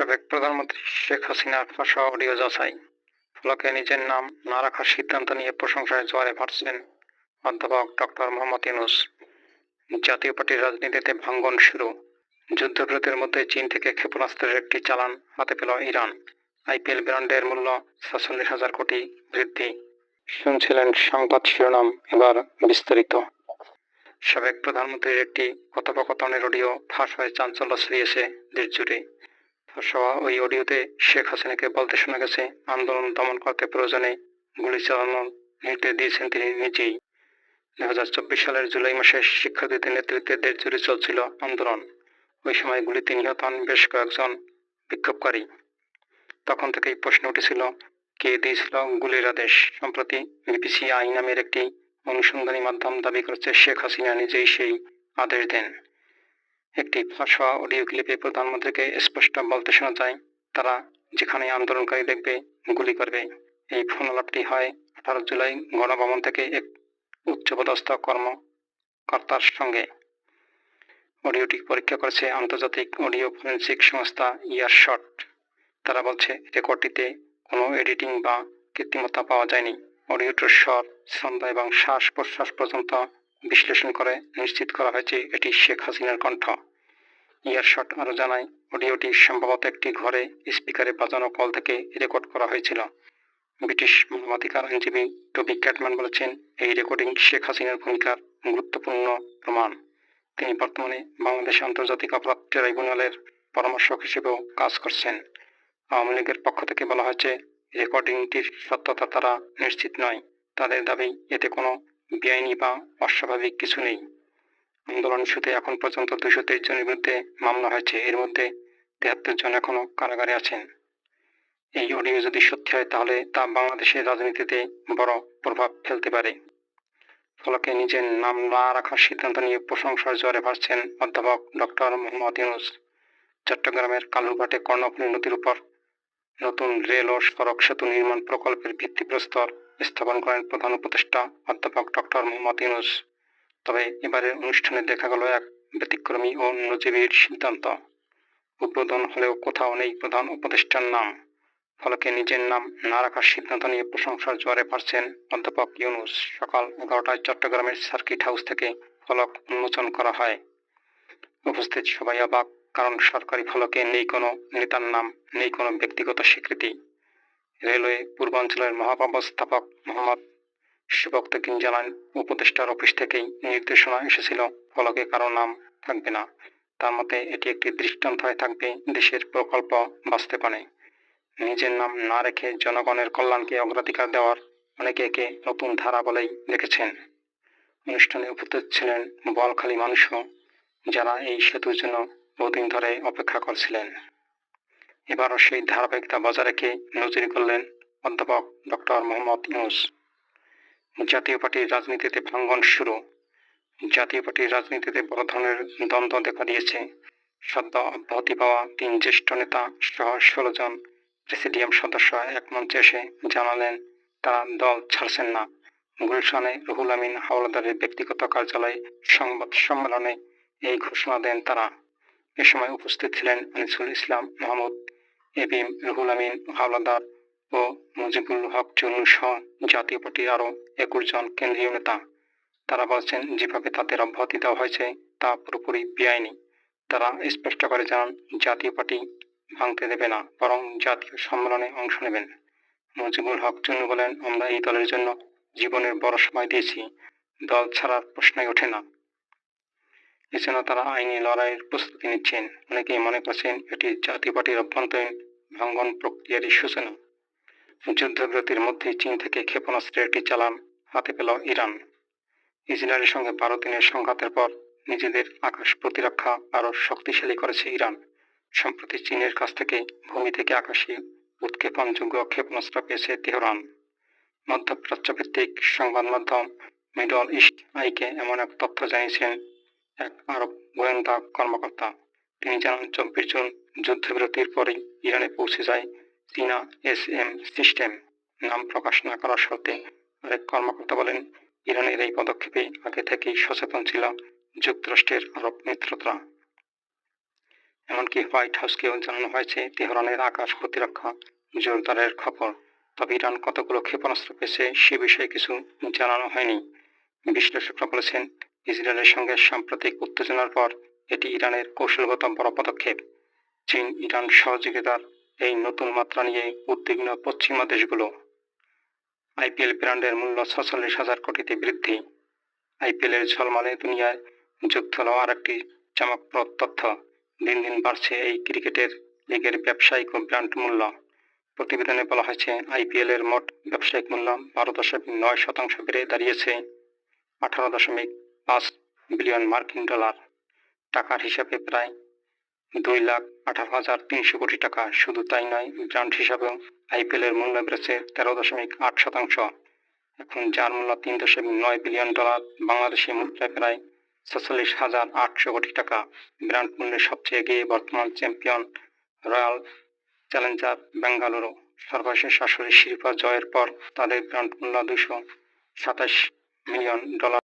সাবেক প্রধানমন্ত্রী শেখ হাসিনার ফাঁসা অডিও যাচাই। ফলকে নিজের নাম না রাখার সিদ্ধান্ত নিয়ে প্রশংসায় জোয়ারে ভাসছেন অধ্যাপক ডক্টর মোহাম্মদ ইউনুস। জাতীয় পার্টির রাজনীতিতে ভাঙ্গন শুরু। যুদ্ধবিরতির মধ্যে চীন থেকে ক্ষেপণাস্ত্রের একটি চালান হাতে পেল ইরান। আইপিএল ব্র্যান্ডের মূল্য সাতচল্লিশ হাজার কোটি বৃদ্ধি। শুনছিলেন সংবাদ শিরোনাম, এবার বিস্তারিত। সাবেক প্রধানমন্ত্রীর একটি কথোপকথনের অডিও ফাঁস হয়ে চাঞ্চল্য ছড়িয়েছে দেশ হওয়া ওই অডিওতে শেখ হাসিনাকে বলতে শোনা গেছে, আন্দোলন দমন করতে প্রয়োজনে গুলি চালানোর নির্দেশ দিয়েছেন তিনি নিজেই। দুই হাজার চব্বিশ সালের জুলাই মাসে শিক্ষার্থীদের নেতৃত্বে দেশ জুড়ে চলছিল আন্দোলন। ওই সময় গুলিতে নিহত হন বেশ কয়েকজন বিক্ষোভকারী। তখন থেকেই প্রশ্ন উঠেছিল, কে দিয়েছিল গুলির আদেশ? সম্প্রতি বিবিসি আই নামের একটি অনুসন্ধানী মাধ্যম দাবি করেছে, শেখ হাসিনা নিজেই সেই আদেশ দেন। একটি হওয়া অডিও ক্লিপে প্রধানমন্ত্রীকে স্পষ্ট বলতে শোনা যায়, তারা যেখানে আন্দোলনকারী দেখবে, গুলি করবে। এই ফোন আলাপটি হয় আঠারো জুলাই গণভবন থেকে এক উচ্চপদস্থ কর্মকর্তার সঙ্গে। অডিওটি পরীক্ষা করেছে আন্তর্জাতিক অডিও ফরেন্সিক সংস্থা ইয়ারশট। তারা বলছে, রেকর্ডটিতে কোনো এডিটিং বা কৃত্রিমতা পাওয়া যায়নি। অডিওটির স্বর, ছন্দ এবং শ্বাস প্রশ্বাস পর্যন্ত বিশ্লেষণ করে নিশ্চিত করা হয়েছে, এটি শেখ হাসিনার কণ্ঠ। ইয়ারশট আরও জানায়, অডিওটি সম্ভবত একটি ঘরে স্পিকারে বাজানো কল থেকে রেকর্ড করা হয়েছিল। ব্রিটিশ মানবাধিকার আইনজীবী টবি ক্যাটম্যান বলেছেন, এই রেকর্ডিং শেখ হাসিনার ভূমিকার গুরুত্বপূর্ণ প্রমাণ। তিনি বর্তমানে বাংলাদেশ আন্তর্জাতিক অপরাধ ট্রাইব্যুনালের পরামর্শক হিসেবেও কাজ করছেন। আওয়ামী লীগের পক্ষ থেকে বলা হয়েছে, রেকর্ডিংটির সত্যতা তারা নিশ্চিত নয়। তাদের দাবি, এতে কোনো বেআইনি বা অস্বাভাবিক কিছু নেই। আন্দোলন ইস্যুতে এখন পর্যন্ত দুশো তেইশ জনের বিরুদ্ধে মামলা হয়েছে। এর মধ্যে তেহাত্তর জন এখনও কারাগারে আছেন। এই অডিও যদি সত্যি হয়, তাহলে তা বাংলাদেশের রাজনীতিতে বড় প্রভাব ফেলতে পারে। ফলকে নিজের নাম না রাখার সিদ্ধান্ত নিয়ে প্রশংসার জ্বরে ভাসছেন অধ্যাপক ডক্টর মোহাম্মদ ইউনুস। চট্টগ্রামের কালুরঘাটে কর্ণফুলী নদীর উপর নতুন রেল ও সড়ক সেতু নির্মাণ প্রকল্পের ভিত্তিপ্রস্তর স্থাপন করেন প্রধান উপদেষ্টা অধ্যাপক ডক্টর মোহাম্মদ ইউনুস। তবে এবারের অনুষ্ঠানে দেখা গেল এক ব্যতিক্রমী ও নজিবির সিদ্ধান্ত। উদ্বোধন হলেও কোথাও নেই প্রধান উপদেষ্টার নাম। ফলকে নিজের নাম না রাখার সিদ্ধান্ত নিয়ে প্রশংসার জোয়ারে পারছেন অধ্যাপক ইউনুস। সকাল এগারোটায় চট্টগ্রামের সার্কিট হাউস থেকে ফলক উন্মোচন করা হয়। উপস্থিত সবাই অবাক, কারণ সরকারি ফলকে নেই কোনো নেতার নাম, নেই কোনো ব্যক্তিগত স্বীকৃতি। রেলওয়ে পূর্বাঞ্চলের মহাব্যবস্থাপক মোহাম্মদ শিবক্তকিন জানান, উপদেষ্টার অফিস থেকেই নির্দেশনা এসেছিল। ফলকে কারও নাম থাকবে না। তার মতে, এটি একটি দৃষ্টান্ত হয়ে থাকবে দেশের প্রকল্প বাস্তবায়নে। নিজের নাম না রেখে জনগণের কল্যাণকে অগ্রাধিকার দেওয়ার অনেকে একে নতুন ধারা বলেই দেখেছেন। অনুষ্ঠানে উপস্থিত ছিলেন বোয়ালখালী মানুষও, যারা এই সেতুর জন্য বহুদিন ধরে অপেক্ষা করছিলেন। এবারও সেই ধারাবাহিকতা বজায় রেখে নজরি করলেন অধ্যাপক ডক্টর মোহাম্মদ ইউনুস। জাতীয় পার্টির রাজনীতিতে ভাঙ্গন শুরু। জাতীয় পার্টির রাজনীতিতে বড় ধরনের দ্বন্দ্ব দেখা দিয়েছে। সদ্য অব্যাহতি পাওয়া তিন জ্যেষ্ঠ নেতা সহ ষোলো জন প্রেসিডিয়াম সদস্য এক মঞ্চে এসে জানালেন, তারা দল ছাড়ছেন না। গুলশানে রুহুল আমিন হাওলাদারের ব্যক্তিগত কার্যালয়ে সংবাদ সম্মেলনে এই ঘোষণা দেন তারা। এ সময় উপস্থিত ছিলেন আনিসুল ইসলাম মাহমুদ এবিএম রুহুল আমিন হাওলাদার ও মুজিবুল হক চুনু সহ জাতীয় পার্টির আরও একুশ জন কেন্দ্রীয় নেতা। তারা বলছেন, যেভাবে তাদের অব্যাহতি দেওয়া হয়েছে, তা পুরোপুরি বেআইনি। তারা স্পষ্ট করে জানান, জাতীয় পার্টি ভাঙতে দেবে না, বরং জাতীয় সম্মেলনে অংশ নেবেন। মুজিবুল হক চুনু বলেন, আমরা এই দলের জন্য জীবনের বড় সময় দিয়েছি। দল ছাড়ার প্রশ্নই ওঠে না। এজন্য তারা আইনি লড়াইয়ের প্রস্তুতি নিচ্ছেন। অনেকেই মনে করছেন, এটি জাতীয় পার্টির অভ্যন্তরীণ ভাঙ্গন প্রক্রিয়ারই সূচনা। যুদ্ধবিরতির মধ্যে চীন থেকে ক্ষেপণাস্ত্রের একটি চালান হাতে পেল ইরান। ইসরায়েলের সঙ্গে বারো দিনের সংঘাতের পর নিজেদের আকাশ প্রতিরক্ষা আরও শক্তিশালী করেছে ইরান। সম্প্রতি চীনের কাছ থেকে ভূমি থেকে আকাশে উৎক্ষেপণযোগ্য ক্ষেপণাস্ত্র পেয়েছে তেহরান। মধ্যপ্রাচ্যভিত্তিক সংবাদ মাধ্যম মিডল ইস্ট আইকে এমন এক তথ্য জানিয়েছেন এক আরব গোয়েন্দা কর্মকর্তা। তিনি জানান, চব্বিশ জুন যুদ্ধবিরতির পরেই ইরানে পৌঁছে যায় চীনা এস এম সিস্টেম নাম প্রকাশ না করার শর্তে আরেক কর্মকর্তা বলেন, ইরানের এই পদক্ষেপে আগে থেকেই সচেতন ছিল যুক্তরাষ্ট্রের আরব মিত্রতা। এমনকি হোয়াইট হাউসকেও জানানো হয়েছে, তেহরানের আকাশ প্রতিরক্ষা জোরদারের খবর। তবে ইরান কতগুলো ক্ষেপণাস্ত্র পেয়েছে সে বিষয়ে কিছু জানানো হয়নি। বিশ্লেষকরা বলেছেন, ইসরায়েলের সঙ্গে সাম্প্রতিক উত্তেজনার পর এটি ইরানের কৌশলগত বড় পদক্ষেপ। চীন ইরান সহযোগিতার এই নতুন মাত্রা নিয়ে উদ্বিগ্ন পশ্চিমা দেশগুলো। আইপিএল ব্র্যান্ডের মূল্য ছচল্লিশ হাজার কোটিতে বৃদ্ধি। আইপিএল এর ঝলমালে দুনিয়ায় যুক্ত হলো আর একটি চমকপ্রদ তথ্য। দিন দিন বাড়ছে এই ক্রিকেটের লিগের ব্যবসায়িক ও ব্র্যান্ড মূল্য। প্রতিবেদনে বলা হয়েছে আইপিএল এর মোট ব্যবসায়িক মূল্য বারো দশমিক নয় শতাংশ বেড়ে দাঁড়িয়েছে। আঠারো দশমিক পাঁচ বিলিয়ন মার্কিন ডলার। টাকার হিসাবে প্রায় দুই লাখ আঠারো হাজার তিনশো কোটি টাকা। শুধু তাই নয় ব্র্যান্ড হিসাবেও আইপিএল এর মূল্য বেড়েছে তেরো দশমিক আট শতাংশ। এখন যার মূল্য তিন দশমিক নয় বিলিয়ন ডলার, বাংলাদেশি মুদ্রায় প্রায় ছেচল্লিশ হাজার আটশো কোটি টাকা। ব্র্যান্ড মূল্যে সবচেয়ে এগিয়ে বর্তমান চ্যাম্পিয়ন রয়্যাল চ্যালেঞ্জার বেঙ্গালুরু। সর্বশেষ আসরে শিরোপা জয়ের পর তাদের ব্র্যান্ড মূল্য দুশো সাতাশ মিলিয়ন ডলার